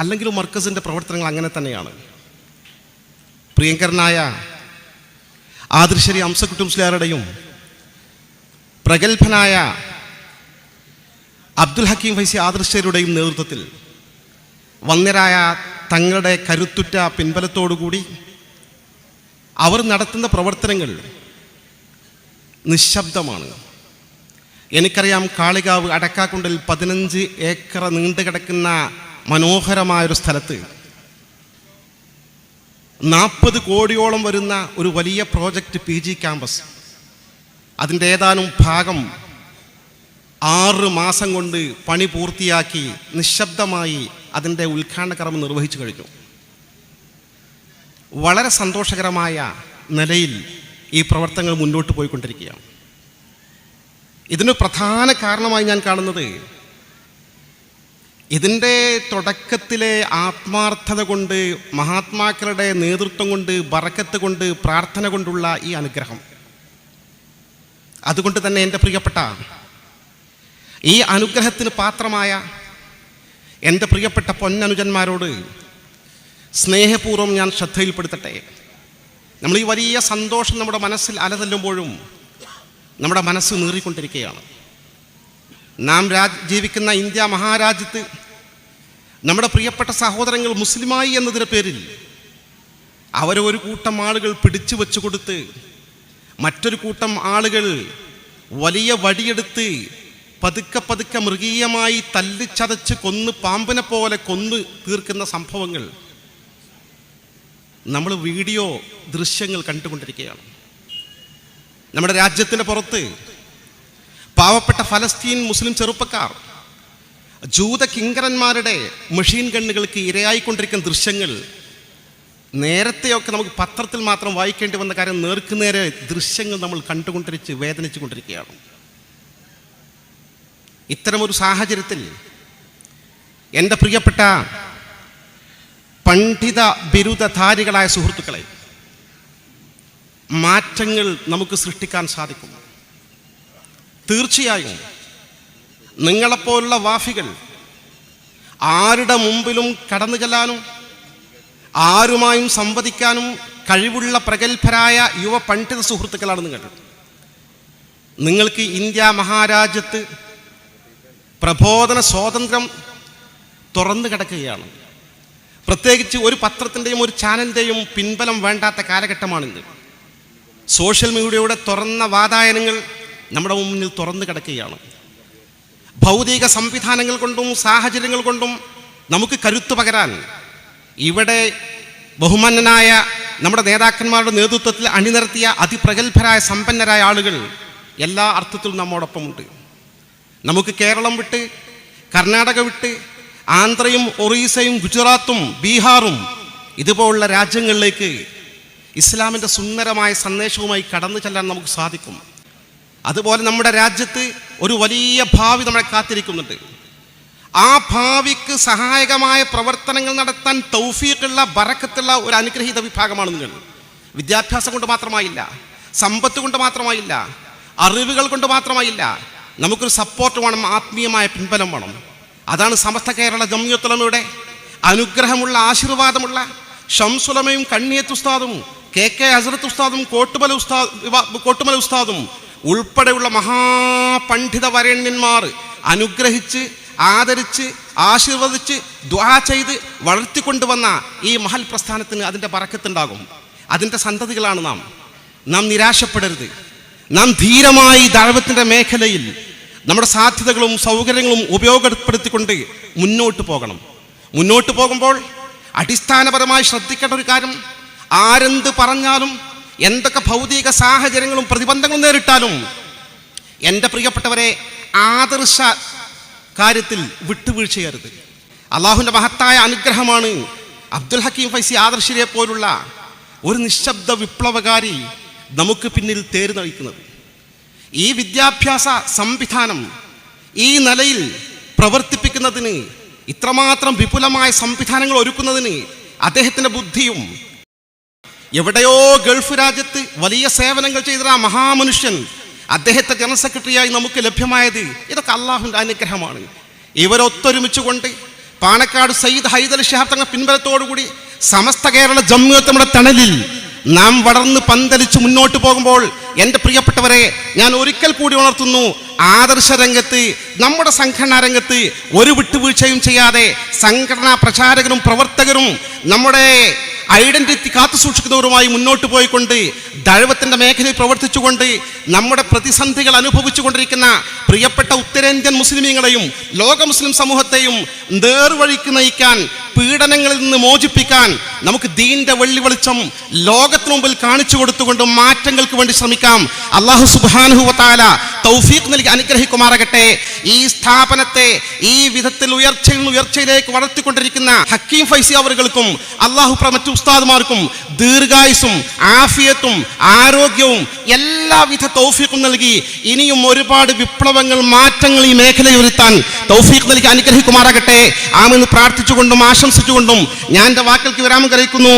അല്ലെങ്കിൽ മർക്കസിന്റെ പ്രവർത്തനങ്ങൾ അങ്ങനെ തന്നെയാണ്. പ്രിയങ്കരനായ ആദർശരി അംസക്കുട്ടി മുസ്ലിയാരുടെയും പ്രഗത്ഭനായ അബ്ദുൽ ഹക്കീം ഫൈസി ആദർശരുടെയും നേതൃത്വത്തിൽ വന്നരായ തങ്ങളുടെ കരുത്തുറ്റ പിൻബലത്തോടുകൂടി അവർ നടത്തുന്ന പ്രവർത്തനങ്ങൾ നിശബ്ദമാണ്. എനിക്കറിയാം കാളികാവ് അടക്കാക്കുണ്ടിൽ പതിനഞ്ച് ഏക്കർ നീണ്ടു കിടക്കുന്ന മനോഹരമായൊരു സ്ഥലത്ത് നാൽപ്പത് കോടിയോളം വരുന്ന ഒരു വലിയ പ്രോജക്റ്റ് പി ജി ക്യാമ്പസ്. അതിന്റെ ഏതാനും ഭാഗം ആറ് മാസം കൊണ്ട് പണി പൂർത്തിയാക്കി നിശബ്ദമായി അതിന്റെ ഉദ്ഘാടന നിർവഹിച്ചു കഴിഞ്ഞു. വളരെ സന്തോഷകരമായ നിലയിൽ ഈ പ്രവർത്തനങ്ങൾ മുന്നോട്ട് പോയിക്കൊണ്ടിരിക്കുകയാണ്. ഇതിന് പ്രധാന കാരണമായി ഞാൻ കാണുന്നത് ഇതിന്റെ തുടക്കത്തിലെ ആത്മാർത്ഥത കൊണ്ട് മഹാത്മാക്കളുടെ നേതൃത്വം കൊണ്ട് ബറക്കത്ത് കൊണ്ട് പ്രാർത്ഥന കൊണ്ടുള്ള ഈ അനുഗ്രഹം. അതുകൊണ്ട് തന്നെ എന്റെ പ്രിയപ്പെട്ട ഈ അനുഗ്രഹത്തിന് പാത്രമായ എന്റെ പ്രിയപ്പെട്ട പൊന്നനുജന്മാരോട് സ്നേഹപൂർവം ഞാൻ ശ്രദ്ധയിൽപ്പെടുത്തട്ടെ. നമ്മൾ ഈ വലിയ സന്തോഷം നമ്മുടെ മനസ്സിൽ അലതല്ലുമ്പോഴും നമ്മുടെ മനസ്സ് നീറിക്കൊണ്ടിരിക്കുകയാണ്. നാം രാജ് ജീവിക്കുന്ന ഇന്ത്യ മഹാരാജ്യത്ത് നമ്മുടെ പ്രിയപ്പെട്ട സഹോദരങ്ങൾ മുസ്ലിമായി എന്നതിന്റെ പേരിൽ അവരെ ഒരു കൂട്ടം ആളുകൾ പിടിച്ചു വെച്ചു കൊടുത്ത് മറ്റൊരു കൂട്ടം ആളുകൾ വലിയ വടിയെടുത്ത് പതുക്കെ പതുക്കെ മൃഗീയമായി തല്ലിച്ചതച്ച് കൊന്ന് പാമ്പിനെ പോലെ കൊന്ന് തീർക്കുന്ന സംഭവങ്ങൾ നമ്മൾ വീഡിയോ ദൃശ്യങ്ങൾ കണ്ടുകൊണ്ടിരിക്കുകയാണ്. നമ്മുടെ രാജ്യത്തിന്റെ പുറത്ത് പാവപ്പെട്ട ഫലസ്തീൻ മുസ്ലിം ചെറുപ്പക്കാർ ജൂത കിങ്കരന്മാരുടെ മെഷീൻ ഗണ്ണുകൾക്ക് ഇരയായിക്കൊണ്ടിരിക്കുന്ന ദൃശ്യങ്ങൾ നേരത്തെയൊക്കെ നമുക്ക് പത്രത്തിൽ മാത്രം വായിക്കേണ്ടി വന്ന കാര്യം നേർക്കുനേരെ ദൃശ്യങ്ങൾ നമ്മൾ കണ്ടുകൊണ്ടിരിച്ച് വേദനിച്ചു കൊണ്ടിരിക്കുകയാണ് ഇത്തരമൊരു സാഹചര്യത്തിൽ എന്റെ പ്രിയപ്പെട്ട പണ്ഡിത ബിരുദധാരികളായ സുഹൃത്തുക്കളെ മാറ്റങ്ങൾ നമുക്ക് സൃഷ്ടിക്കാൻ സാധിക്കും. തീർച്ചയായും നിങ്ങളെപ്പോലുള്ള വാഫികൾ ആരുടെ മുമ്പിലും കടന്നു ചെല്ലാനും ആരുമായും സംവദിക്കാനും കഴിവുള്ള പ്രഗത്ഭരായ യുവ പണ്ഡിത സുഹൃത്തുക്കളാണ് നിങ്ങൾ. നിങ്ങൾക്ക് ഇന്ത്യ മഹാരാജ്യത്ത് പ്രബോധന സ്വാതന്ത്ര്യം തുറന്നു കിടക്കുകയാണ്. പ്രത്യേകിച്ച് ഒരു പത്രത്തിന്റെയും ഒരു ചാനലിന്റെയും പിൻബലം വേണ്ടാത്ത കാലഘട്ടമാണിത് സോഷ്യൽ മീഡിയയുടെ തുറന്ന വാതായനങ്ങൾ നമ്മുടെ മുന്നിൽ തുറന്നു കിടക്കുകയാണ്. ഭൗതിക സംവിധാനങ്ങൾ കൊണ്ടും സാഹചര്യങ്ങൾ കൊണ്ടും നമുക്ക് കരുത്തു പകരാൻ ഇവിടെ ബഹുമാനനായ നമ്മുടെ നേതാക്കന്മാരുടെ നേതൃത്വത്തിൽ അണിനിരത്തിയ അതിപ്രഗത്ഭരായ സമ്പന്നരായ ആളുകൾ എല്ലാ അർത്ഥത്തിലും നമ്മോടൊപ്പമുണ്ട്. നമുക്ക് കേരളം വിട്ട് കർണാടക വിട്ട് ആന്ധ്രയും ഒറീസയും ഗുജറാത്തും ബീഹാറും ഇതുപോലുള്ള രാജ്യങ്ങളിലേക്ക് ഇസ്ലാമിന്റെ സുന്ദരമായ സന്ദേശവുമായി കടന്നു ചെല്ലാൻ നമുക്ക് സാധിക്കും. അതുപോലെ നമ്മുടെ രാജ്യത്ത് ഒരു വലിയ ഭാവി നമ്മളെ കാത്തിരിക്കുന്നുണ്ട്. ആ ഭാവിക്ക് സഹായകമായ പ്രവർത്തനങ്ങൾ നടത്താൻ തൗഫീഖുള്ള ബറക്കത്തുള്ള ഒരു അനുഗ്രഹീത വിഭാഗമാണ് നിങ്ങൾ. വിദ്യാഭ്യാസം കൊണ്ട് മാത്രമായില്ല സമ്പത്ത് കൊണ്ട് മാത്രമായില്ല അറിവുകൾ കൊണ്ട് മാത്രമായില്ല നമുക്കൊരു സപ്പോർട്ട് വേണം ആത്മീയമായ പിൻബലം വേണം. അതാണ് സമസ്ത കേരള ജമ്യത്തുലമയുടെ അനുഗ്രഹമുള്ള ആശീർവാദമുള്ള ഷംസുലമയും കണ്ണിയത്ത് ഉസ്താദും കെ കെ ഹസരത്ത് ഉസ്താദും കോട്ടുമല ഉസ്താദ് കോട്ടുമല ഉസ്താദും ഉൾപ്പെടെയുള്ള മഹാപണ്ഡിത വരണ്യന്മാർ അനുഗ്രഹിച്ച് ആദരിച്ച് ആശീർവദിച്ച് ദ്വാ ചെയ്ത് വളർത്തിക്കൊണ്ടുവന്ന ഈ മഹൽ പ്രസ്ഥാനത്തിന് അതിന്റെ പറക്കത്തുണ്ടാകും. അതിന്റെ സന്തതികളാണ് നാം. നാം നിരാശപ്പെടരുത്. നാം ധീരമായി ദാഴ്വത്തിന്റെ മേഖലയിൽ നമ്മുടെ സാധ്യതകളും സൗകര്യങ്ങളും ഉപയോഗപ്പെടുത്തിക്കൊണ്ട് മുന്നോട്ട് പോകണം. മുന്നോട്ട് പോകുമ്പോൾ അടിസ്ഥാനപരമായി ശ്രദ്ധിക്കേണ്ട ഒരു കാര്യം ആരെന്ത് പറഞ്ഞാലും എന്തൊക്കെ ഭൗതിക സാഹചര്യങ്ങളും പ്രതിബന്ധങ്ങളും നേരിട്ടാലും എന്റെ പ്രിയപ്പെട്ടവരെ ആദർശ കാര്യത്തിൽ വിട്ടുവീഴ്ചയരുത്. അള്ളാഹുവിന്റെ മഹത്തായ അനുഗ്രഹമാണ് അബ്ദുൽ ഹക്കീം ഫൈസി ആദർശിനെ പോലുള്ള ഒരു നിശബ്ദ വിപ്ലവകാരി നമുക്ക് പിന്നിൽ തേര് നയിക്കുന്നത്. ഈ വിദ്യാഭ്യാസ സംവിധാനം ഈ നിലയിൽ പ്രവർത്തിപ്പിക്കുന്നതിന് ഇത്രമാത്രം വിപുലമായ സംവിധാനങ്ങൾ ഒരുക്കുന്നതിന് അദ്ദേഹത്തിന്റെ ബുദ്ധിയും എവിടെയോ ഗൾഫ് രാജ്യത്ത് വലിയ സേവനങ്ങൾ ചെയ്ത ആ മഹാമനുഷ്യൻ അദ്ദേഹത്തെ ജനറൽ സെക്രട്ടറിയായി നമുക്ക് ലഭ്യമായത് ഇതൊക്കെ അള്ളാഹുവിന്റെ അനുഗ്രഹമാണ്. ഇവരൊത്തൊരുമിച്ചുകൊണ്ട് പാണക്കാട് സയ്യിദ് ഹൈദർ ഷിഹാബ് തങ്ങൾ പിൻബലത്തോടുകൂടി സമസ്ത കേരള ജമ്മിയത്ത് നമ്മുടെ തണലിൽ നാം വളർന്ന് പന്തലിച്ച് മുന്നോട്ട് പോകുമ്പോൾ എന്റെ പ്രിയപ്പെട്ടവരെ ഞാൻ ഒരിക്കൽ കൂടി ഉണർത്തുന്നു ആദർശ രംഗത്ത് നമ്മുടെ സംഘടനാ രംഗത്ത് ഒരു വിട്ടുവീഴ്ചയും ചെയ്യാതെ സംഘടനാ പ്രചാരകരും പ്രവർത്തകരും നമ്മുടെ ഐഡന്റിറ്റി കാത്തു സൂക്ഷിക്കുന്നവരുമായി മുന്നോട്ട് പോയിക്കൊണ്ട് ദൈവത്തിന്റെ മേഖലയിൽ പ്രവർത്തിച്ചുകൊണ്ട് നമ്മുടെ പ്രതിസന്ധികൾ അനുഭവിച്ചുകൊണ്ടിരിക്കുന്ന പ്രിയപ്പെട്ട ഉത്തരേന്ത്യൻ മുസ്ലിമീങ്ങളെയും ലോക മുസ്ലിം സമൂഹത്തെയും നേർവഴിക്ക് നയിക്കാൻ പീഡനങ്ങളിൽ നിന്ന് മോചിപ്പിക്കാൻ നമുക്ക് ദീന്റെ വെള്ളി വെളിച്ചം ലോകത്തിന് മുമ്പിൽ കാണിച്ചു കൊടുത്തുകൊണ്ട് മാറ്റങ്ങൾക്ക് വേണ്ടി ശ്രമിക്കാം. അള്ളാഹു സുബാനുഹുവത്താല തൗഫീഖ് നൽകി അനുഗ്രഹിക്കുമാറാകട്ടെ. ഈ സ്ഥാപനത്തെ ഈ വിധത്തിൽ ഉയർച്ചയിൽ ഉയർച്ചയിലേക്ക് വളർത്തിക്കൊണ്ടിരിക്കുന്ന ഹക്കീം ഫൈസി അവർകൾക്കും അള്ളാഹു മറ്റു ഉസ്താദുമാർക്കും ദീർഘായുസും ആഫിയത്തും ആരോഗ്യവും എല്ലാവിധ തൗഫീഖും നൽകി ഇനിയും ഒരുപാട് വിപ്ലവങ്ങൾ മാറ്റങ്ങൾ ഈ മേഖലയിൽ വരുത്താൻ തൗഫീഖ് നൽകി അനുഗ്രഹിക്കുമാറാകട്ടെ. ആമെന്ന് പ്രാർത്ഥിച്ചുകൊണ്ടും ആശംസിച്ചുകൊണ്ടും ഞാൻ എന്റെ വാക്കൾക്ക് വിരാമം കരയിക്കുന്നു.